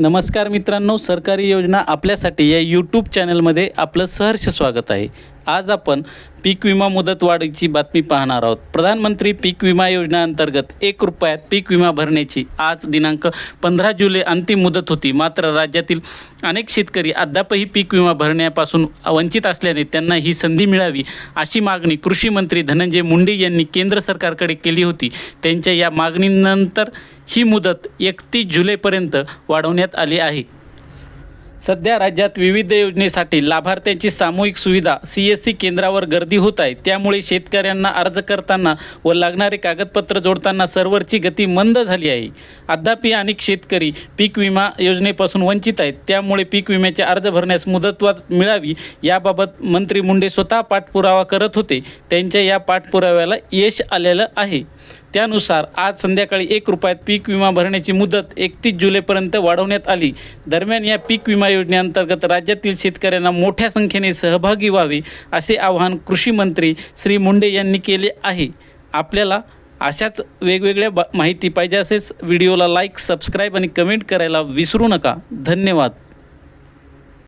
नमस्कार मित्रांनो सरकारी योजना आपल्यासाठी या यूट्यूब चॅनलमध्ये आपलं सहर्ष स्वागत आहे. आज आपण पीक विमा मुदत वाढीची बातमी पाहणार आहोत. प्रधानमंत्री पीक विमा योजनेअंतर्गत एक रुपयात पीक विमा भरण्याची आज दिनांक पंधरा जुलै अंतिम मुदत होती. मात्र राज्यातील अनेक शेतकरी अद्यापही पीक विमा भरण्यापासून वंचित असल्याने त्यांना ही संधी मिळावी अशी मागणी कृषी मंत्री धनंजय मुंडे यांनी केंद्र सरकारकडे केली होती. त्यांच्या या मागणीनंतर ही मुदत एकतीस जुलैपर्यंत वाढवण्यात आली आहे. सध्या राज्यात विविध योजनेसाठी लाभार्थ्यांची सामूहिक सुविधा सी एस सी केंद्रावर गर्दी होत आहे. त्यामुळे शेतकऱ्यांना अर्ज करताना व लागणारे कागदपत्र जोडताना सर्व्हरची गती मंद झाली आहे. अद्यापि अनेक शेतकरी पीक विमा योजनेपासून वंचित आहेत. त्यामुळे पीक विम्याचे अर्ज भरण्यास मुदतवाद मिळावी याबाबत मंत्री मुंडे स्वतः पाठपुरावा करत होते. त्यांच्या या पाठपुराव्याला यश आलेलं आहे. त्यानुसार आज संध्याकाळी एक रुपयात पीक विमा भरण्याची मुदत एकतीस जुलैपर्यंत वाढवण्यात आली. दरम्यान या पीक विमा योजनेअंतर्गत राज्यातील शेतकऱ्यांना मोठ्या संख्येने सहभागी व्हावे असे आवाहन कृषी मंत्री श्री मुंडे यांनी केले आहे. आपल्याला अशाच वेगवेगळ्या बा माहिती पाहिजे असेच व्हिडिओला लाईक सबस्क्राईब आणि कमेंट करायला विसरू नका. धन्यवाद.